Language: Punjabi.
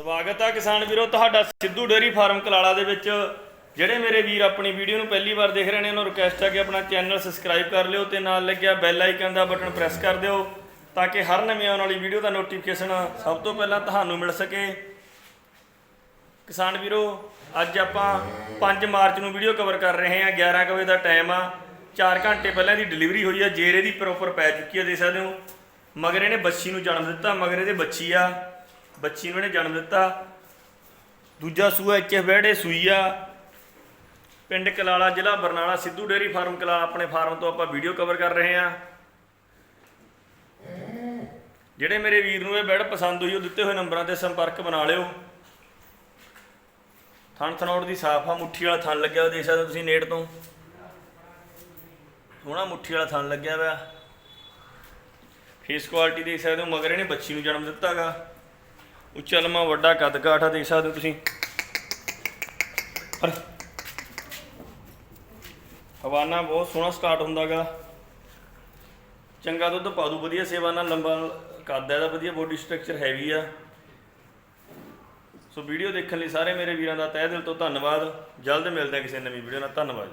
ਸਵਾਗਤ ਹੈ ਕਿਸਾਨ ਵੀਰੋ, ਤੁਹਾਡਾ ਸਿੱਧੂ ਡੇਅਰੀ ਫਾਰਮ ਕਲਾਲਾ ਦੇ ਵਿੱਚ। ਜਿਹੜੇ ਮੇਰੇ ਵੀਰ ਆਪਣੀ ਵੀਡੀਓ ਨੂੰ ਪਹਿਲੀ ਵਾਰ ਦੇਖ ਰਹੇ ਨੇ, ਉਹਨਾਂ ਨੂੰ ਰਿਕਵੈਸਟ ਹੈ ਕਿ ਆਪਣਾ ਚੈਨਲ ਸਬਸਕ੍ਰਾਈਬ ਕਰ ਲਿਓ ਤੇ ਨਾਲ ਲੱਗਿਆ ਬੈਲ ਆਈਕਨ ਦਾ ਬਟਨ ਪ੍ਰੈਸ ਕਰ ਦਿਓ, ਤਾਂ ਕਿ ਹਰ ਨਵੀਂ ਆਉਣ ਵਾਲੀ ਵੀਡੀਓ ਦਾ ਨੋਟੀਫਿਕੇਸ਼ਨ ਸਭ ਤੋਂ ਪਹਿਲਾਂ ਤੁਹਾਨੂੰ ਮਿਲ ਸਕੇ। ਕਿਸਾਨ ਵੀਰੋ, ਅੱਜ ਆਪਾਂ 5 ਮਾਰਚ ਨੂੰ ਵੀਡੀਓ ਕਵਰ ਕਰ ਰਹੇ ਹਾਂ 11 ਕੁ ਵਜੇ ਦਾ ਟਾਈਮ ਆ। 4 ਘੰਟੇ ਪਹਿਲਾਂ ਦੀ ਡਿਲੀਵਰੀ ਹੋਈ ਆ, ਜੇਰੇ ਦੀ ਪ੍ਰੋਪਰ ਪੈ ਚੁੱਕੀ ਆ, ਦੇਖ ਸਕਦੇ ਹੋ। ਮਗਰ ਇਹਨੇ ਬੱਚੀ ਨੂੰ ਜਨਮ ਦਿੱਤਾ, ਮਗਰ ਇਹਦੇ ਬੱਚੀ ਆ। ਬੱਚੀ ਨੂੰ ਇਹਨੇ ਜਨਮ ਦਿੱਤਾ। ਦੂਜਾ ਸੂਆ ਐਚਐਫ ਬੈੜੇ ਸੂਈ ਆ। ਪਿੰਡ ਕਲਾਲਾ ਜ਼ਿਲ੍ਹਾ ਬਰਨਾਲਾ ਸਿੱਧੂ ਡੇਅਰੀ ਫਾਰਮ ਕਲਾਲਾ ਆਪਣੇ ਫਾਰਮ ਤੋਂ ਆਪਾਂ ਵੀਡੀਓ ਕਵਰ ਕਰ ਰਹੇ ਹਾਂ। ਜਿਹੜੇ ਮੇਰੇ ਵੀਰ ਨੂੰ ਇਹ ਬੈਡ ਪਸੰਦ ਹੋਈ, ਉਹ ਦਿੱਤੇ ਹੋਏ ਨੰਬਰਾਂ ਤੇ ਸੰਪਰਕ ਬਣਾ ਲਿਓ। ਥਣ ਥਣੋੜ ਦੀ ਸਾਫ਼ ਆ, ਮੁੱਠੀ ਵਾਲਾ ਥਣ ਲੱਗਿਆ ਹੋਇਆ, ਦੇਖ ਸਕਦੇ ਹੋ ਤੁਸੀਂ ਨੇੜ ਤੋਂ। ਸੋਹਣਾ ਮੁੱਠੀ ਵਾਲਾ ਥਣ ਲੱਗਿਆ ਹੋਇਆ। ਫੇਸ ਕੁਆਲਿਟੀ ਦੇਖ ਸਕਦੇ ਹੋ, ਮਗਰ ਇਹਨੇ ਬੱਚੀ ਨੂੰ ਜਨਮ ਦਿੱਤਾਗਾ। ਉੱਚਾ ਲੰਮਾ, ਵੱਡਾ ਕੱਦ ਕਾਠ ਆ, ਦੇਖ ਸਕਦੇ ਹੋ ਤੁਸੀਂ। ਹਵਾਨਾ ਬਹੁਤ ਸੋਹਣਾ ਸਟਾਰਟ ਹੁੰਦਾਗਾ। ਚੰਗਾ ਦੁੱਧ ਪਾ ਦੂ, ਵਧੀਆ ਸੇਵਾ ਨਾਲ ਲੰਬਾ ਕੱਦ ਹੈ ਇਹਦਾ ਵਧੀਆ ਬੋਡੀ ਸਟਰਕਚਰ ਹੈਵੀ ਆ। ਸੋ ਵੀਡੀਓ ਦੇਖਣ ਲਈ ਸਾਰੇ ਮੇਰੇ ਵੀਰਾਂ ਦਾ ਤਹਿ ਦਿਲ ਤੋਂ ਧੰਨਵਾਦ। ਜਲਦ ਮਿਲਦੇ ਹਾਂ ਕਿਸੇ ਨਵੀਂ ਵੀਡੀਓ ਨਾਲ। ਧੰਨਵਾਦ।